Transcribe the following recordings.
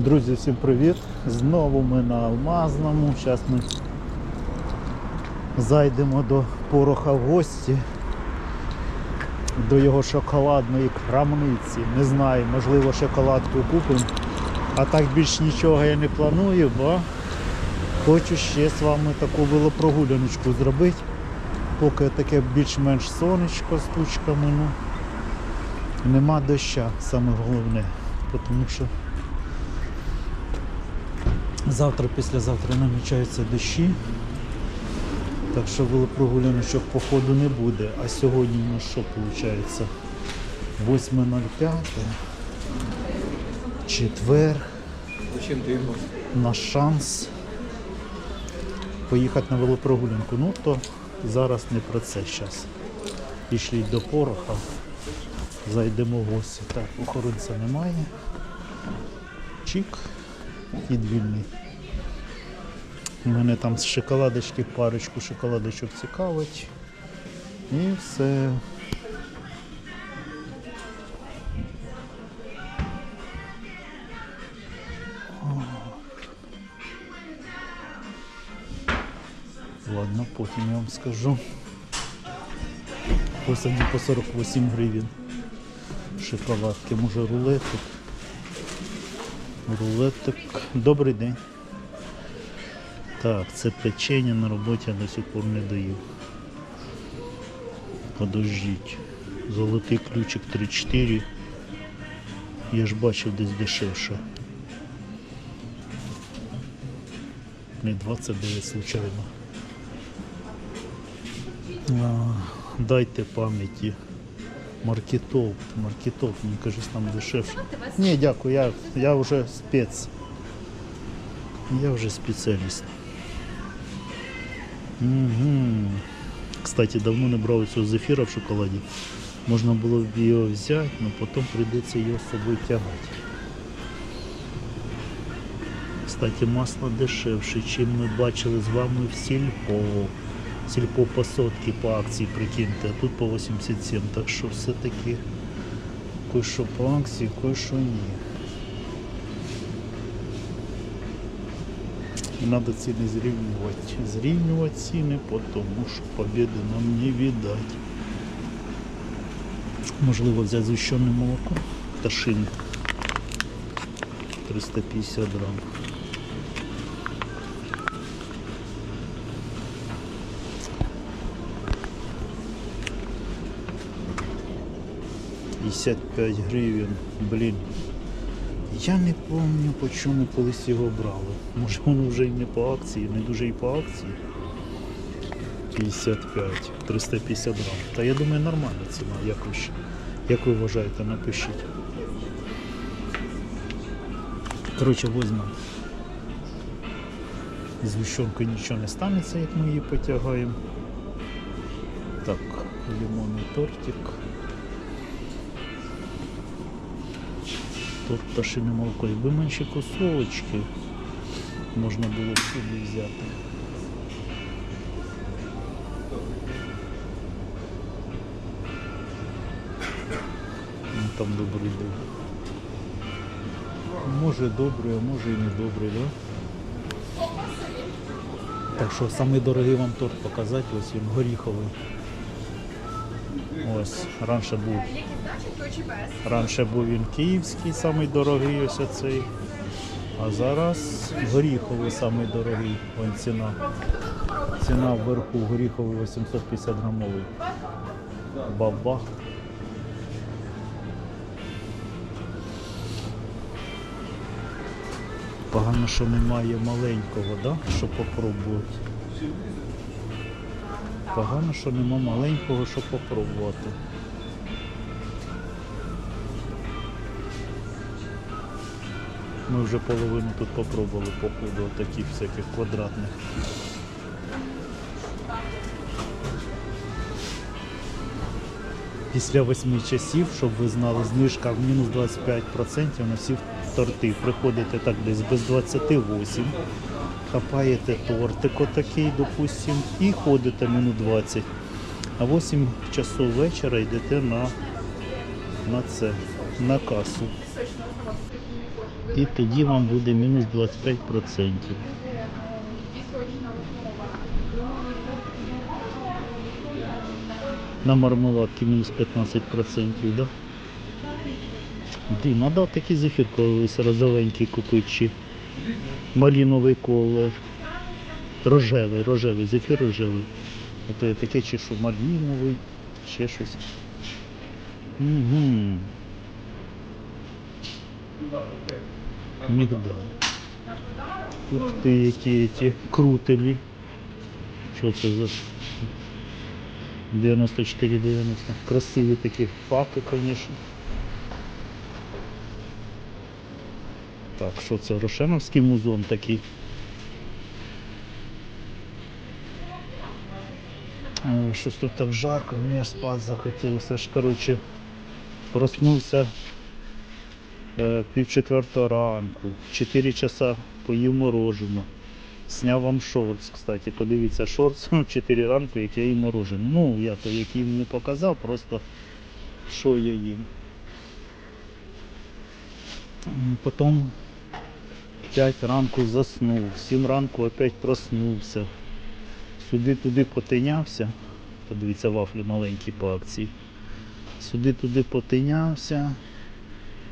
Друзі, всім привіт! Знову ми на Алмазному. Зараз ми зайдемо до пороха в гості, до його шоколадної крамниці. Не знаю, можливо, шоколадку купимо. А так більш нічого я не планую, бо хочу ще з вами таку велопрогуляночку зробити. Поки таке більш-менш сонечко з тучками. Ну, нема доща, саме головне. Тому що Завтра, післязавтра намічаються дощі. Так що велопрогуляночок походу не буде. А сьогодні у нас що виходить? 8.05. Четвер. Зачем его? Наш шанс поїхати на велопрогулянку. Ну то зараз не про це зараз. Пішли до пороха. Зайдемо в гості. Так, охоронця немає. Чик. Хід вільний. Мене там з шоколадочки, парочку шоколадочок цікавить. І все. Ладно, потім я вам скажу. Ось по 48 гривень. Шоколадки, може рулетик. Рулетик. Добрий день. Так, це печення на роботі я до сих пор не даю. Подождіть. Золотий ключик 3-4. Я ж бачив десь дешевше. Не 29 случайно. А, дайте пам'яті. Маркетов, маркетов, мені кажуть, там дешевше. Ні, дякую, я, я вже спец. Я вже спеціаліст. Угу. Кстати, давно не брав цього зефіра в шоколаді. Можна було б його взяти, але потім прийдеться його з собою тягати. Кстати, масло дешевше, чим ми бачили з вами в сільпо сільпо по сотки по акції прикиньте, а тут по 87, так що все-таки кое-що по акції, кое-що ні. Надо ціни зрівнювати. Зрівнювати ціни, тому що побіди нам не віддать. Можливо взяти згущене молоко Ташин. 350 грамм. 55 гривень. Блін. Я не пам'ятаю, по чому колись його брали. Може воно вже і не по акції, не дуже і по акції. 55, 350 грам. Та я думаю нормальна ціна, як ви, як ви вважаєте, напишіть. Коротше, візьмемо. З нічого не станеться, як ми її потягаємо. Так, лимонний тортик. Тут пташине молоко. Якби менші кусочки можна було сюди взяти. Ну, там добрий був. Може добрий, а може і не добрий, да? Так що самий дорогий вам торт показати, ось він горіховий. Ось, раніше був Раніше був він київський, самий дорогий ось оцей. А зараз горіховий самий дорогий. Ось ціна. Ціна вверху горіховий 850 грамовий. Бабах. Погано, що немає маленького, да? щоб попробувати. Погано, що нема маленького, щоб попробувати. Ми вже половину тут попробували походу таких всяких квадратних. Після восьми часів, щоб ви знали, знижка в мінус 25% на всі торти. Приходите так десь без 28, хапаєте тортик отакий, допустим, і ходите минут 20. А 8 часов вечора йдете на, на це, на касу. І тоді вам буде мінус 25%. На мармеладки мінус 15%, да? Ди, треба такий зефір колись розовенький купити чи маліновий колор. Рожевий, рожевий, зефір рожевий. Ото є таке чи що маліновий, ще щось. Угу. Мігдаль. Ух ти, які ці крутелі. Що це за 94,90. Красиві такі факи, звісно. Так, що це Рошеновський музон такий. Е, Щось тут так жарко, мені аж спати захотілося. Аж, коротше, проснувся е, пів четвертого ранку, 4 часа поїв мороженого. Сняв вам шортс, кстати, подивіться шортс 4 ранку, як я їм мороженое. Ну, я то як їм не показав, просто що я їм. Потім 5 ранку заснув, 7 ранку опять проснувся. Сюди-туди потинявся. Подивіться, вафлі маленькі по акції. Сюди-туди потинявся.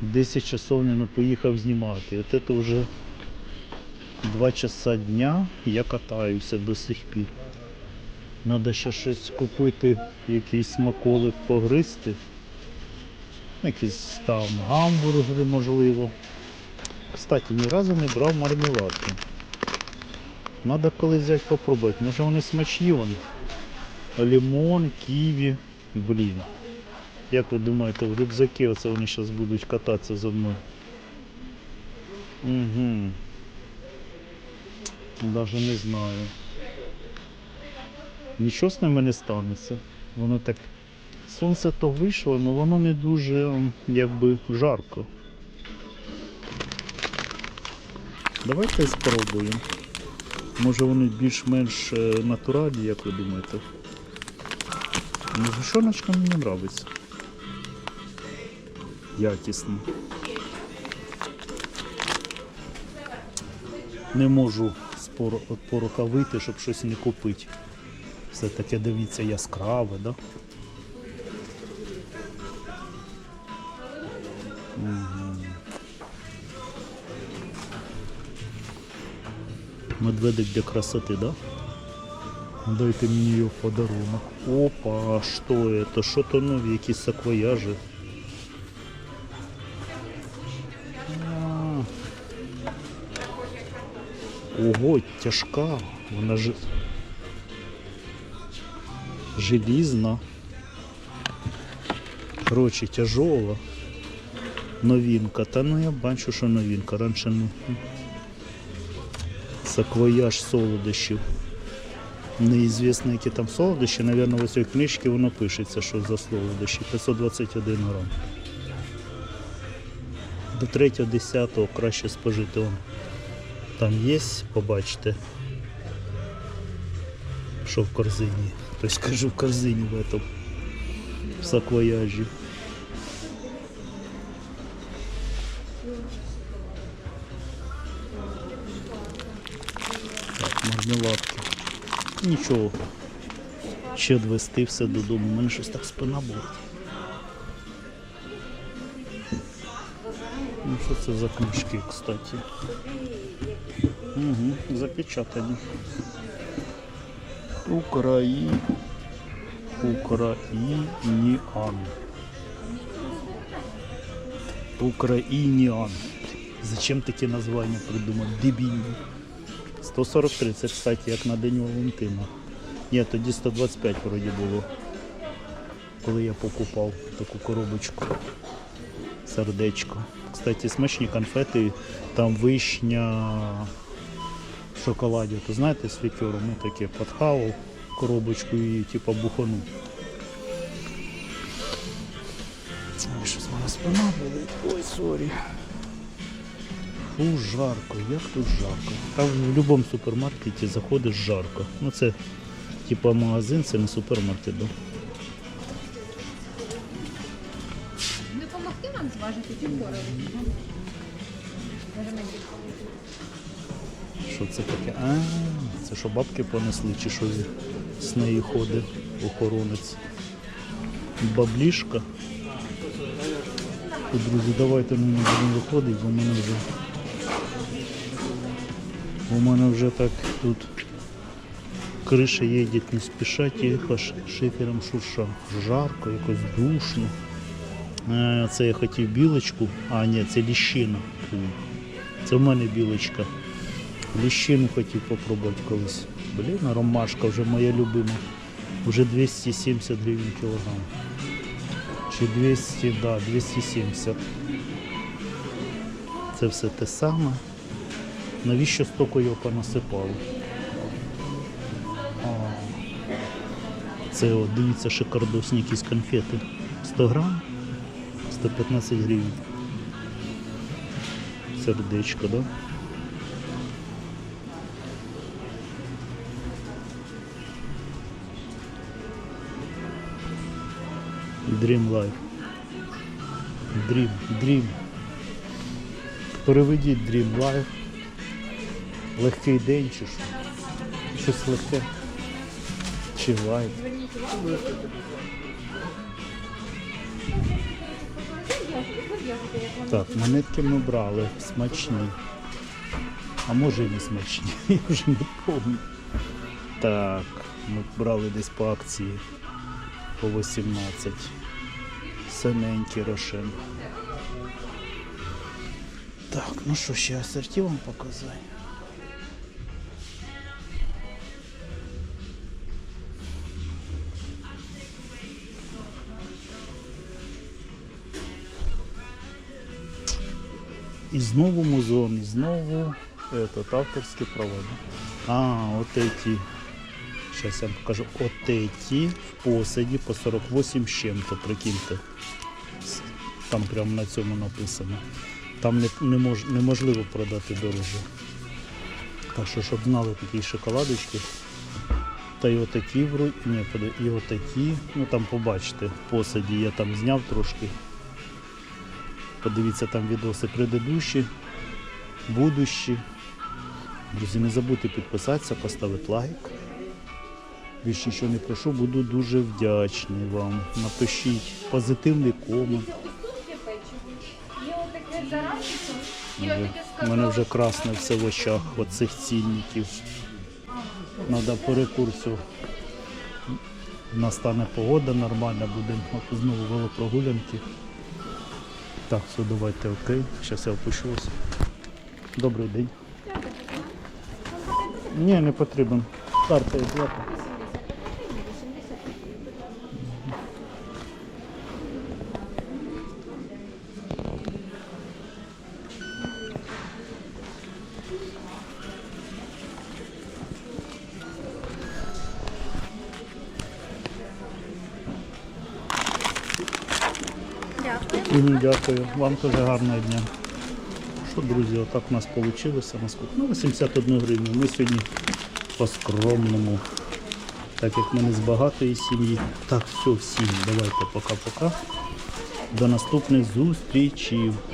10 часов не поїхав знімати. От це вже 2 часа дня я катаюся до сих пір. Треба ще щось купити, якийсь смаколик погризти. Якісь там гамбургери можливо. Кстати, ні разу не брав мармеладки. Надо колись взяти попробувати. Може вони смачні вони. Лимон, ківі. Блін. Як ви думаєте, в рюкзаки оце вони зараз будуть кататися за мною? Угу. Даже не знаю. Нічого з ними не станеться. Воно так. Сонце то вийшло, але воно не дуже якби жарко. Давайте спробуємо. Може вони більш-менш е, натуральні, як ви думаєте? Ну, Згущеночка мені подобається. Якісно. Не можу з вийти, щоб щось не купити. Все таке дивіться яскраве, да? Медведик для красоты, да? Дайте мені його в подарунок. Опа, а що это? Що то нові, якісь саквояжі. А. Ого, тяжка. Вона ж желізна. Короче, тяжела. Новинка. Та ну я бачу, що новинка. Раніше ну. Саквояж солодощів. Неізвісно, які там солодощі. Навірно, в цій книжці воно пишеться, що за солодощі. 521 грам. До 3-10 краще спожити. Вон. Там є, побачите, що в корзині. Тобто кажу в корзині в этом в саквояжі. Нічого. Ще довести все додому. У мене щось так спина болить. Ну що це за книжки, кстати? Угу, запечатані. Украї... Україніан. Україніан. Зачем такі названня придумати? Дебільні. 143, це, кстати, як на День Валентина. Ні, тоді 125 вроді було. Коли я покупав таку коробочку. Сердечко. Кстати, смачні конфети, там вишня в шоколаді. То знаєте, з лікером, ну таке подхавав коробочку і типа бухану. Щось мене спина болить. Ой, сорі. Фу, жарко, як тут жарко. Там в будь-якому супермаркеті заходиш жарко. Ну це типа магазин, це не супермаркет, да? Допомогти вам зважити чи впорали? Що це таке? А, це що бабки понесли, чи що з неї ходить охоронець? Баблішка. Друзі, давайте ми не будемо виходити, бо мене вже. У мене вже так тут криша їдеть не спіша, тихо, шифером шурша. Жарко, якось душно. Е, Це я хотів білочку, а ні, це ліщина. Це в мене білочка. Ліщину хотів попробувати колись. Блін, ромашка вже моя любима. Вже 270 гривень кілограм. Чи 200, да, 270. Це все те саме. Навіщо стільки його понасипали? Це от, дивіться, шикардосні якісь конфети. 100 грам, 115 гривень. Сердечко, да? Dream Life. Dream, Dream. Переведіть Dream Life. Легкий день чи що? Щось легке. Чи лайт. Так, монетки ми брали, смачні. А може і не смачні, я вже не пам'ятаю. Так, ми брали десь по акції по 18. Синенький рошен. Так, ну що, ще асорті вам показати. І знову музон, і знову этот, авторські права. да? А, от эти. Сейчас я вам покажу. От эти в посаді по 48 з чим-то, прикиньте. С- Там прямо на цьому написано. Там не, не мож, неможливо продати дороже. Так що, щоб знали такі шоколадочки. Та й отакі вроді, ні, поди- і отакі, ну там побачите, в посаді я там зняв трошки. Подивіться там відоси предыдущі, будущі. Друзі, не забудьте підписатися, поставити лайк. Більше нічого не прошу, буду дуже вдячний вам. Напишіть позитивний комент. У мене вже красне все в очах от цих цінників. Треба перекурсу. Настане погода нормальна, будемо знову велопрогулянки. Так, все, давайте окей. Зараз я опущуся. Добрий день. Ні, не потрібен. Карта є плата. Дякую. Вам теж гарного дня. Що, друзі, отак у нас вийшло наскільки? Ну, 81 гривню. Ми сьогодні по-скромному. Так як ми не з багатої сім'ї. Так, все, всім. Давайте пока-пока. До наступних зустрічей.